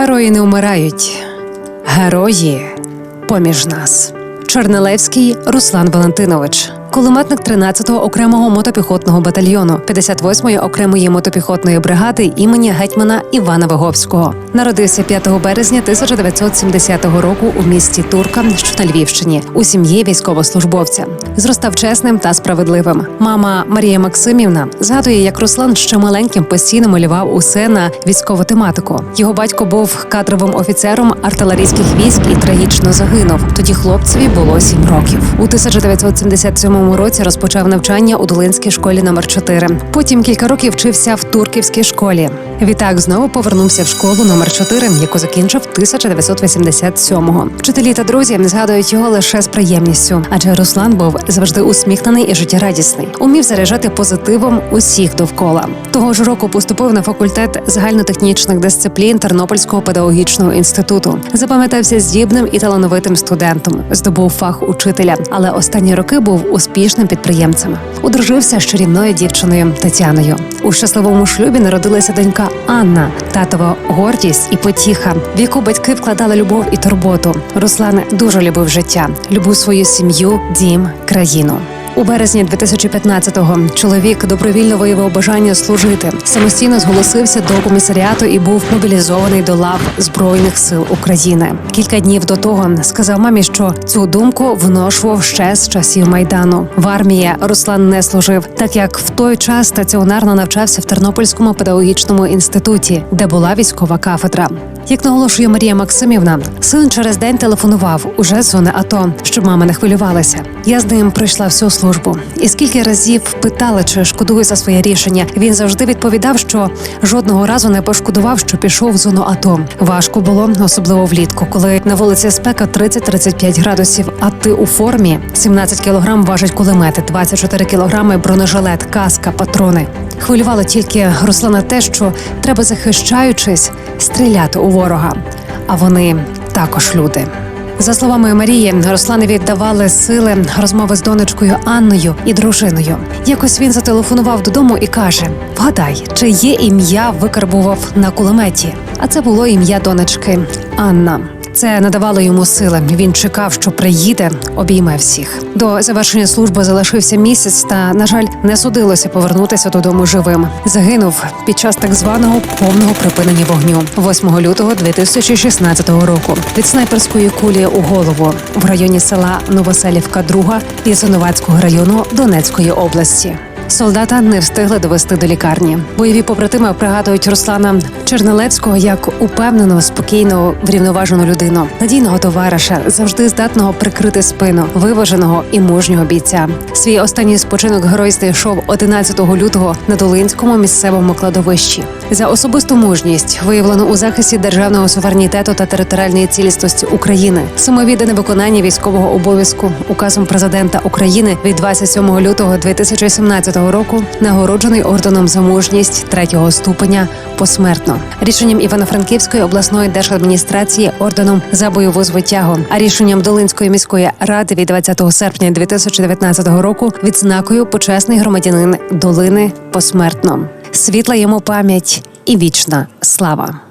Герої не вмирають, герої поміж нас. Чорнелевський Руслан Валентинович, кулеметник 13-го окремого мотопіхотного батальйону 58-ї окремої мотопіхотної бригади імені гетьмана Івана Виговського. Народився 5 березня 1970 року у місті Турка, що на Львівщині, у сім'ї військовослужбовця. Зростав чесним та справедливим. Мама Марія Максимівна згадує, як Руслан ще маленьким постійно малював усе на військову тематику. Його батько був кадровим офіцером артилерійських військ і трагічно загинув. Тоді хлопцеві було сім років. У 1977 році розпочав навчання у Долинській школі номер 4 Потім кілька років вчився в Турківській школі. Відтак знову повернувся в школу номер 4 яку закінчив 1987-го. Вчителі та друзі згадують його лише з приємністю, адже Руслан був завжди усміхнений і життєрадісний. Умів заряджати позитивом усіх довкола. Того ж року поступив на факультет загальнотехнічних дисциплін Тернопільського педагогічного інституту. Запам'ятався здібним і талановитим студентом. Здобув фах учителя, але останні роки був успішним підприємцем. Одружився з чарівною дівчиною Тетяною. У щасливому шлюбі народилася донька Анна, татова гордість і потіха, в яку батьки вкладали любов і турботу. Руслан дуже любив життя, любив свою сім'ю, дім, країну. У березні 2015-го чоловік добровільно виявив бажання служити. Самостійно зголосився до комісаріату і був мобілізований до лав збройних сил України. Кілька днів до того сказав мамі, що цю думку вношував ще з часів майдану. В армії Руслан не служив, так як в той час стаціонарно навчався в Тернопільському педагогічному інституті, де була військова кафедра. Як наголошує Марія Максимівна, син через день телефонував уже з зони АТО, щоб мама не хвилювалася. Я з ним пройшла всю службу. І скільки разів питала, чи шкодує за своє рішення, він завжди відповідав, що жодного разу не пошкодував, що пішов в зону АТО. Важко було, особливо влітку, коли на вулиці спека 30-35 градусів. А ти у формі 17 кілограм важить кулемети, 24 кілограми бронежилет, каска, патрони. Хвилювало тільки Руслана те, що треба захищаючись стріляти у ворога. А вони також люди. За словами Марії, Русланові віддавали сили розмови з донечкою Анною і дружиною. Якось він зателефонував додому і каже: Вгадай, чиє ім'я викарбував на кулеметі? А це було ім'я донечки Анна. Це надавало йому сили. Він чекав, що приїде, обійме всіх. До завершення служби залишився місяць, та на жаль, не судилося повернутися додому живим. Загинув під час так званого повного припинення вогню 8 лютого 2016 року від снайперської кулі у голову в районі села Новоселівка, 2 Ясиновацького району Донецької області. Солдата не встигли довести до лікарні. Бойові побратими пригадують Руслана Чернелевського як упевненого, спокійного, врівноважену людину, надійного товариша, завжди здатного прикрити спину, виваженого і мужнього бійця. Свій останній спочинок герой знайшов 11 лютого на Долинському місцевому кладовищі. За особисту мужність, виявлену у захисті державного суверенітету та територіальної цілісності України, самовіддане виконання військового обов'язку указом президента України від 27 лютого 2017 року нагороджений орденом за мужність третього ступеня посмертно. Рішенням Івано-Франківської обласної держадміністрації орденом за бойову звитягу, а рішенням Долинської міської ради від 20 серпня 2019 року відзнакою почесний громадянин долини посмертно. Світла йому пам'ять і вічна слава.